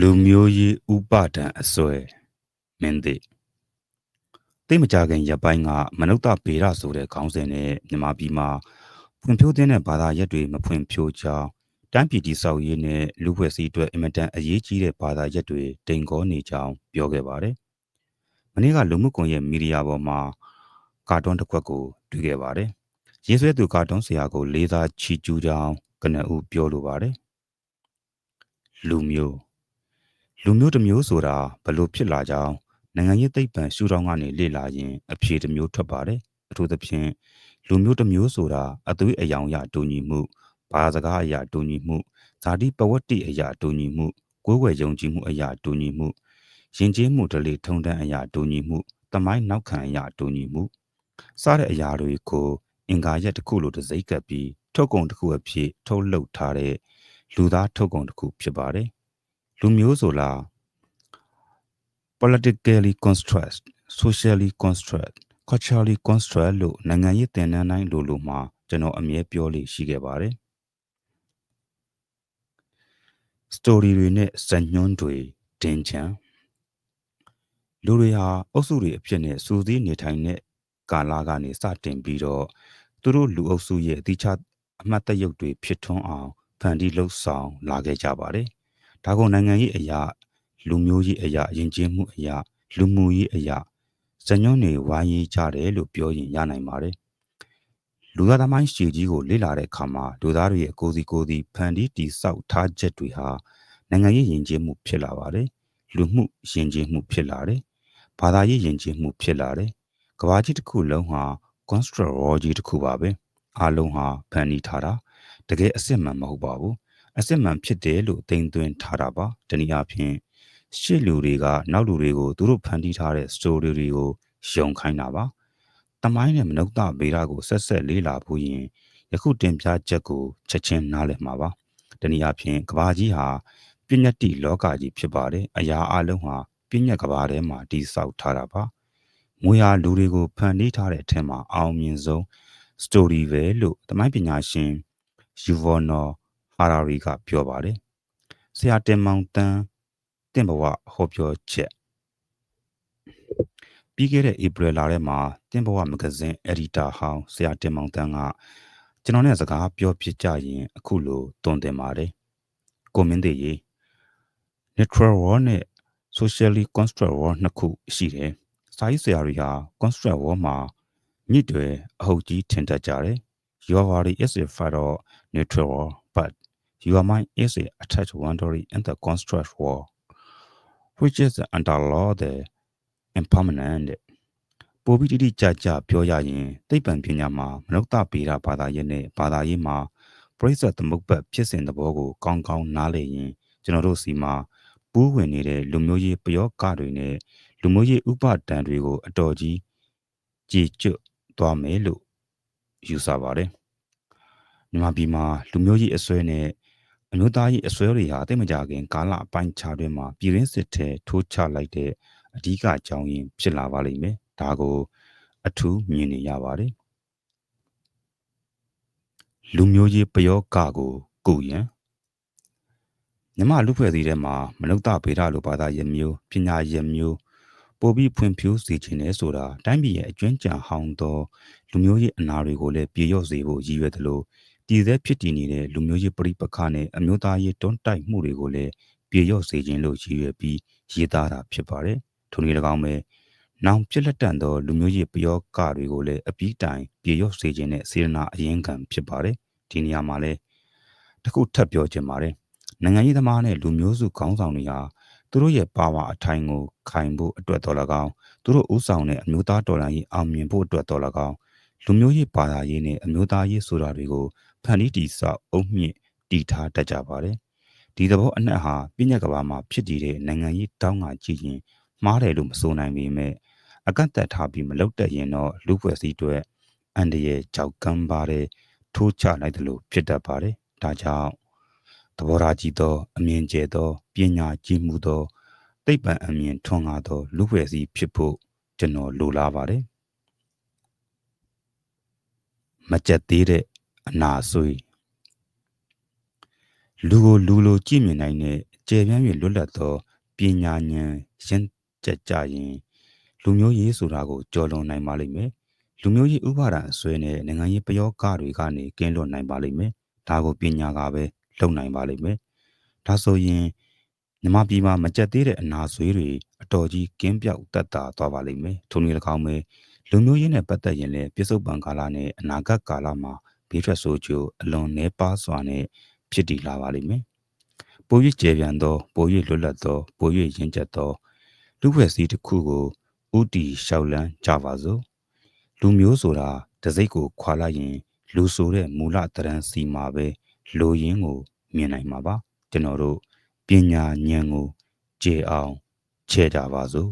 လူမျိုးရေးဥပဒံအစွဲမင်းသိသိမကြခင်ရပိုင်းကမနုဿဗေဒဆိုတဲ့ခေါင်းစဉ်နဲ့မြန်မာပြည်မှာဖွံ့ဖြိုးတဲ့ဘာသာရပ်တွေမဖွံ့ဖြိုးကြောင်းတန်းပြည်တိဆောက်ရေးနဲ့လူဖွဲ့စည်းအတွက်အင်မတန်အရေးကြီးတဲ့ဘာသာရပ်တွေတိမ်ကောနေကြောင်းပြောခဲ့ပါတယ်။မနေ့ကလူမှုကွန်ရက်မီဒီယာပေါ်မှာကာတွန်းတစ်ခွက်ကိုတွေ့ခဲ့ပါတယ်။ရေးဆွဲသူကာတွန်းဆရာကိုလေးစားချီးကျူးကြောင်းကနဦးပြောလိုပါတယ်။လူမျိုး လူမျိုးတစ်မျိုးဆိုတာဘလို့ဖြစ်လာကြောင်းနိုင်ငံရေးသိပ္ပံရှုထောင့်ကနေလေ့လာရင်အဖြေတစ်မျိုးထွက်ပါတယ်အထူးသဖြင့်လူမျိုးတစ်မျိုးဆိုတာအသွေးအယောင်ရတူညီမှုဘာသာစကားအရာတူညီမှုဇာတိပဝတ္တိအရာတူညီမှုကိုယ်ွယ်ယုံကြည်မှုအရာတူညီမှုယဉ်ကျေးမှုဓလေ့ထုံတန်းအရာတူညီမှုတမိုင်းနောက်ခံအရာတူညီမှုစတဲ့အရာတွေကိုအင်္ဂါရက်တစ်ခုလိုတစိမ့်ကပ်ပြီးထုတ်ကုန်တစ်ခုအဖြစ်ထုတ်လုပ်ထားတဲ့လူသားထုတ်ကုန်တစ်ခုဖြစ်ပါတယ် လူမျိုးဆိုလား politically construct socially construct culturally construct လို့နိုင်ငံရေးသင်တန်းတိုင်းလိုလိုမှာကျွန်တော်အမြဲပြောလို့ရှိခဲ့ပါတယ် story တွေနဲ့ဇာညွှန်းတွေတင်ချံလူတွေဟာအုပ်စုတွေအဖြစ်နဲ့စူးစီးနေထိုင်တဲ့ကာလကနေစတင်ပြီးတော့သူတို့လူအုပ်စုရဲ့အတိအကျအမှတ်တရုပ်တွေဖြစ်ထွန်းအောင်ဖန်တီးလှုပ်ဆောင်လာခဲ့ကြပါတယ်။ ဒါကနိုင်ငံရေးအရာလူမျိုးရေးအရာယဉ်ကျေးမှုအရာလူမှုရေးအရာဇညွန်းတွေဝိုင်းရေးကြတယ်လို့ပြောရင်ရနိုင်ပါတယ်လူသားသမိုင်းရှည်ကြီးကိုလေ့လာတဲ့အခါမှာလူသားတွေရဲ့ကိုယ်စီကိုယ်စီဖန်တီးတည်ဆောက်ထားချက်တွေဟာနိုင်ငံရေးယဉ်ကျေးမှုဖြစ်လာပါတယ်လူမှုယဉ်ကျေးမှုဖြစ်လာတယ်ဘာသာရေးယဉ်ကျေးမှုဖြစ်လာတယ်ကဘာကြီးတစ်ခုလုံးဟာ construct raw ကြီးတစ်ခုပါပဲအားလုံးဟာဖန်တီးထားတာတကယ်အစစ်မှန်မဟုတ်ပါဘူး အစစ်မှန်ဖြစ်တယ်လို့သိမ်းသွင်းထားတာပါတနည်းအားဖြင့်ရှေ့လူတွေကနောက်လူတွေကိုသူတို့ဖန်တီးထားတဲ့ story တွေကိုယုံခိုင်းတာပါတမိုင်းနဲ့မနုဿဗေဒကိုဆက်ဆက်လေးလာဖို့ရင်ယခုတင်ပြချက်ကိုချက်ချင်းနားလည်မှာပါတနည်းအားဖြင့်ကဘာကြီးဟာပြည့်ညတ်တိလောကကြီးဖြစ်ပါတယ်အရာအလုံးဟာပြည့်ညတ်ကဘာထဲမှာတည်ဆောက်ထားတာပါငွေဟာလူတွေကိုဖန်တီးထားတဲ့အထက်မှာအောင်မြင်ဆုံး story ပဲလို့တမိုင်းပညာရှင်ယူဗော်နော် ဟာရာရီကပြောပါတယ်ဆရာတင်မောင်တန်းတင့်ဘဝဟောပြောချက်ပြီးခဲ့တဲ့ဧပြီလထဲမှာတင့်ဘဝမဂဇင်းအက်ဒီတာဟောင်းဆရာတင်မောင်တန်းကကျွန်တော်နဲ့စကားပြောဖြစ်ကြရင် အခုလိုတွင်တင်ပါတယ်ကိုမင်းသေးရေ natural war နဲ့ socially construct war နှစ်ခုရှိတယ်စာရေးဆရာတွေဟာ construct war မှာမြစ်တွေအဟုတ်ကြီးထင်တတ်ကြတယ် your body is a fight of neutral war but your mind is a attached wandering in the construct war which is under law the impermanent ပိုပြီးတိတိကျကျပြောရရင်သိပ္ပံပညာမှာမနုဿပေတာဘာသာရေးနဲ့ဘာသာရေးမှာပရိစ္ဆေသမုပ္ပတ်ဖြစ်စဉ်သဘောကိုကောင်းကောင်းနားလည်ရင်ကျွန်တော်တို့စီမှာပူးဝင်နေတဲ့လူမျိုးရေးပယောဂတွေနဲ့လူမျိုးရေးဥပဒံတွေကိုအတော်ကြီးကြည်ကျွတ်သွားမယ်လို့ယူဆပါတယ်မြန်မာပြည်မှာလူမျိုးရေးအစွဲနဲ့ အမျိုးသားရေးအစွဲတွေဟာတိတ်မကြခင်ကာလအပိုင်းခြားတွင်မှာပြည်ရင်းစစ်ထဲထိုးချလိုက်တဲ့အဓိကအကြောင်းရင်းဖြစ်လာပါလိမ့်မယ်ဒါကိုအထူးမြင်နေရပါတယ်လူမျိုးရေးပယောဂကိုကုရန်မြမလူဖွဲ့စည်းထဲမှာမနုဿဗေဒလိုဘာသာရပ်မျိုးပညာရပ်မျိုးပိုပြီးဖွံ့ဖြိုးစေခြင်းလဲဆိုတာတိုင်းပြည်ရဲ့အကျွမ်းကြံဟောင်းသောလူမျိုးရေးအနာတွေကိုလည်းပြေလျော့စေဖို့ရည်ရွယ်သလို တည်ဆဲဖြစ်တည်နေတဲ့လူမျိုးရေးပရိပခနဲ့အမျိုးသားရေးတွန်းတိုက်မှုတွေကိုလည်းပြေလျော့စေခြင်းလို့ရည်ရွယ်ပြီးရေးသားတာဖြစ်ပါတယ်။ထိုနည်း၎င်းပဲနောင်ပြက်လက်တန်သောလူမျိုးရေးပယောဂတွေကိုလည်းအပြီးတိုင်ပြေလျော့စေခြင်းနဲ့စေရနာအရင်ခံဖြစ်ပါတယ်။ဒီနေရာမှာလည်းတခုထပ်ပြောချင်ပါတယ်။နိုင်ငံရေးသမားနဲ့လူမျိုးစုခေါင်းဆောင်တွေဟာသူတို့ရဲ့ပါဝါအထိုင်ကိုခိုင်ဖို့အတွက်တော်၎င်းသူတို့ဥဆောင်တဲ့အမျိုးသားတော်လှန်ရေးအောင်မြင်ဖို့အတွက်တော်၎င်း လူမျိုးရေးပါတာရေးနဲ့အမျိုးသားရေးဆိုတာတွေကိုဖန်တီးတည်ဆောက်အုံမြင့်တည်ထားတတ်ကြပါတယ်ဒီသဘောအနက်ဟာပြညတ်ကဘာမှာဖြစ်တည်တဲ့နိုင်ငံရေးတောင်းကကြည့်ရင်မှားတယ်လို့မဆိုနိုင်ပေမဲ့အကန့်အသတ်ထားပြီးမလုပ်တတ်ရင်တော့လူဖွဲ့စည်းတွေအန်တရဲ့ကြောက်ကမ်းပါတဲ့ထိုးချလိုက်တယ်လို့ဖြစ်တတ်ပါတယ်ဒါကြောင့်သဘောထားကြီးသောအမြင်ကျဲသောပညာကြီးမှုသောသိပ္ပံအမြင်ထွန်းကားသောလူဖွဲ့စည်းဖြစ်ဖို့ကျွန်တော်လိုလားပါတယ် မကြက်သေးတဲ့အနာဆွေလူကိုလူလိုကြည့်မြင်နိုင်တဲ့ကျေပြန့်၍လွတ်လပ်သောပညာဉာဏ်ရင့်ကျက်ကြရင်လူမျိုးရေးဆိုတာကိုကြော်လွန်နိုင်ပါလိမ့်မယ်လူမျိုးရေးဥပါဒံအစွဲနဲ့နိုင်ငံရေးပယောဂတွေကနေကင်းလွတ်နိုင်ပါလိမ့်မယ်ဒါကိုပညာကပဲလုပ်နိုင်ပါလိမ့်မယ်ဒါဆိုရင်မြမပြည်မှာမကြက်သေးတဲ့အနာဆွေးတွေအတော်ကြီးကင်းပြောက်တက်တာသွားပါလိမ့်မယ်ထိုနည်း၎င်းပဲ လူမျိုးရေးနဲ့ပတ်သက်ရင်လည်းပြစ္ဆုတ်ပံကာလနဲ့အနာဂတ်ကာလမှာဘေးထွက်ဆိုးကျိုးအလွန်နှဲပါစွာနဲ့ဖြစ်တည်လာပါလိမ့်မယ်ပို၍ကျေပြန်သောပို၍လွတ်လပ်သောပို၍ရင့်ကျက်သောလူဖွဲ့စည်းတစ်ခုကိုဥတီလျှောက်လန်းကြပါစို့လူမျိုးဆိုတာတစိ့ကိုခွာလိုက်ရင် လူဆိုတဲ့မူလတရံစီမှာပဲလူရင်းကိုမြင်နိုင်မှာပါကျွန်တော်တို့ပညာဉာဏ်ကိုကျေအောင်ချဲ့ကြပါစို့